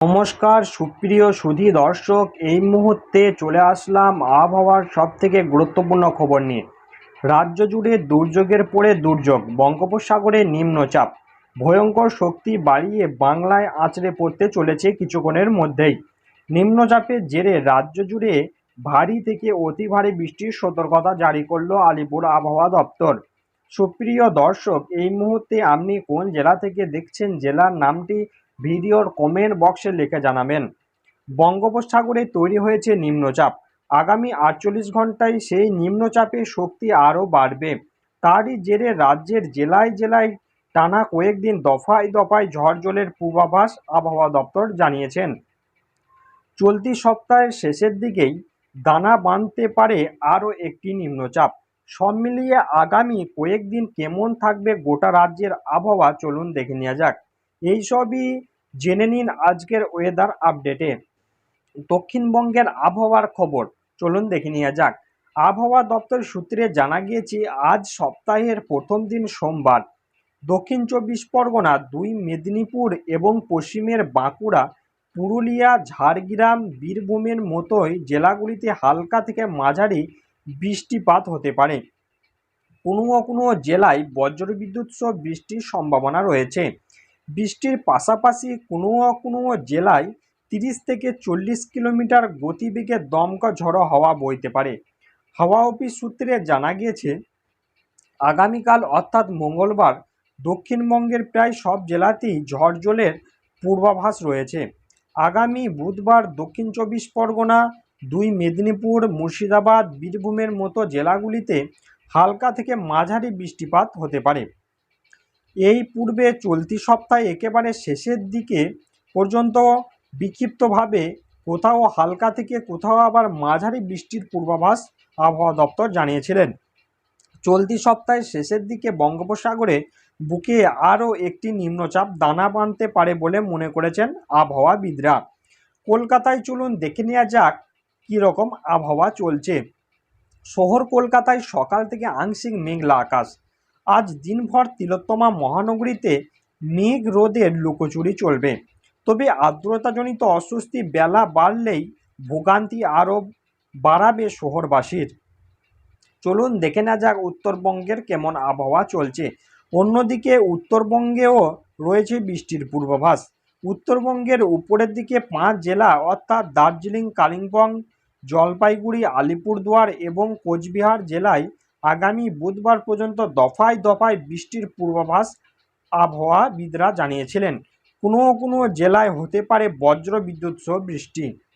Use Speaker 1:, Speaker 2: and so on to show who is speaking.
Speaker 1: নমস্কার, সুপ্রিয় সুধী দর্শক। এই মুহূর্তে চলে আসলাম আবহাওয়ার সব থেকে গুরুত্বপূর্ণ খবর নিয়ে। রাজ্য জুড়ে দুর্যোগের পরে দুর্যোগ, বঙ্গোপসাগরে নিম্নচাপ। ভয়ঙ্কর শক্তি বাড়িয়ে বাংলায় আছড়ে পড়তে চলেছে কিছুক্ষণের মধ্যেই। নিম্নচাপের জেরে রাজ্য জুড়ে ভারী থেকে অতি ভারী বৃষ্টির সতর্কতা জারি করল আলিপুর আবহাওয়া দপ্তর। সুপ্রিয় দর্শক, এই মুহূর্তে আপনি কোন জেলা থেকে দেখছেন? জেলার নামটি ভিডিওর কমেন্ট বক্সে লিখে জানাবেন। বঙ্গোপসাগরে তৈরি হয়েছে নিম্নচাপ। আগামী আটচল্লিশ ঘন্টায় সেই নিম্নচাপের শক্তি আরও বাড়বে। তারই জেরে রাজ্যের জেলায় জেলায় টানা কয়েকদিন দফায় দফায় ঝড় জলের পূর্বাভাস আবহাওয়া দপ্তর জানিয়েছেন। চলতি সপ্তাহের শেষের দিকেই দানা বাঁধতে পারে আরও একটি নিম্নচাপ। সব মিলিয়ে আগামী কয়েকদিন কেমন থাকবে গোটা রাজ্যের আবহাওয়া চলুন দেখে নেওয়া যাক। এই সবই জেনে নিন আজকের ওয়েদার আপডেটে দক্ষিণবঙ্গের আবহাওয়ার খবর, চলুন দেখে নেওয়া যাক। আবহাওয়া দপ্তর সূত্রে জানা গিয়েছে, আজ সপ্তাহের প্রথম দিন সোমবার। দক্ষিণ চব্বিশ পরগনা, দুই মেদিনীপুর এবং পশ্চিমের বাঁকুড়া, পুরুলিয়া, ঝাড়গ্রাম, বীরভূমের মতোই জেলাগুলিতে হালকা থেকে মাঝারি বৃষ্টিপাত হতে পারে। কোনো কোনো জেলায় বজ্রবিদ্যুৎ সহ বৃষ্টির সম্ভাবনা রয়েছে। বৃষ্টির পাশাপাশি কোনো কোনো জেলায় তিরিশ থেকে চল্লিশ কিলোমিটার গতিবেগে দমকা ঝড়ো হাওয়া বইতে পারে। হাওয়া অফিস সূত্রে জানা গিয়েছে, আগামীকাল অর্থাৎ মঙ্গলবার দক্ষিণবঙ্গের প্রায় সব জেলাতেই ঝড় জলের পূর্বাভাস রয়েছে। আগামী বুধবার দক্ষিণ চব্বিশ পরগনা, দুই মেদিনীপুর, মুর্শিদাবাদ, বীরভূমের মতো জেলাগুলিতে হালকা থেকে মাঝারি বৃষ্টিপাত হতে পারে। এই পূর্বে চলতি সপ্তাহে একেবারে শেষের দিকে পর্যন্ত বিক্ষিপ্তভাবে কোথাও হালকা থেকে কোথাও আবার মাঝারি বৃষ্টির পূর্বাভাস আবহাওয়া দপ্তর জানিয়েছিলেন। চলতি সপ্তাহের শেষের দিকে বঙ্গোপসাগরে বুকে আরও একটি নিম্নচাপ দানা বাঁধতে পারে বলে মনে করেছেন আবহাওয়াবিদরা। কলকাতায় চলুন দেখে নেওয়া যাক কীরকম আবহাওয়া চলছে। শহর কলকাতায় সকাল থেকে আংশিক মেঘলা আকাশ। আজ দিনভর তিলোত্তমা মহানগরীতে মেঘ রোদের লুকোচুরি চলবে। তবে আর্দ্রতাজনিত অস্বস্তি বেলা বাড়লেই ভোগান্তি আরও বাড়াবে শহরবাসীর। চলুন দেখে না যাক উত্তরবঙ্গের কেমন আবহাওয়া চলছে। অন্যদিকে উত্তরবঙ্গেও রয়েছে বৃষ্টির পূর্বাভাস। উত্তরবঙ্গের উপরের দিকে পাঁচ জেলা অর্থাৎ দার্জিলিং, কালিম্পং, জলপাইগুড়ি, আলিপুরদুয়ার এবং কোচবিহার জেলায় আগামী বুধবার পর্যন্ত দফায় দফায় বৃষ্টির পূর্বাভাস আবহাওয়াবিদরা জানিয়েছিলেন। কোনো কোনো জেলায় হতে পারে বজ্র বিদ্যুৎ সহ বৃষ্টি।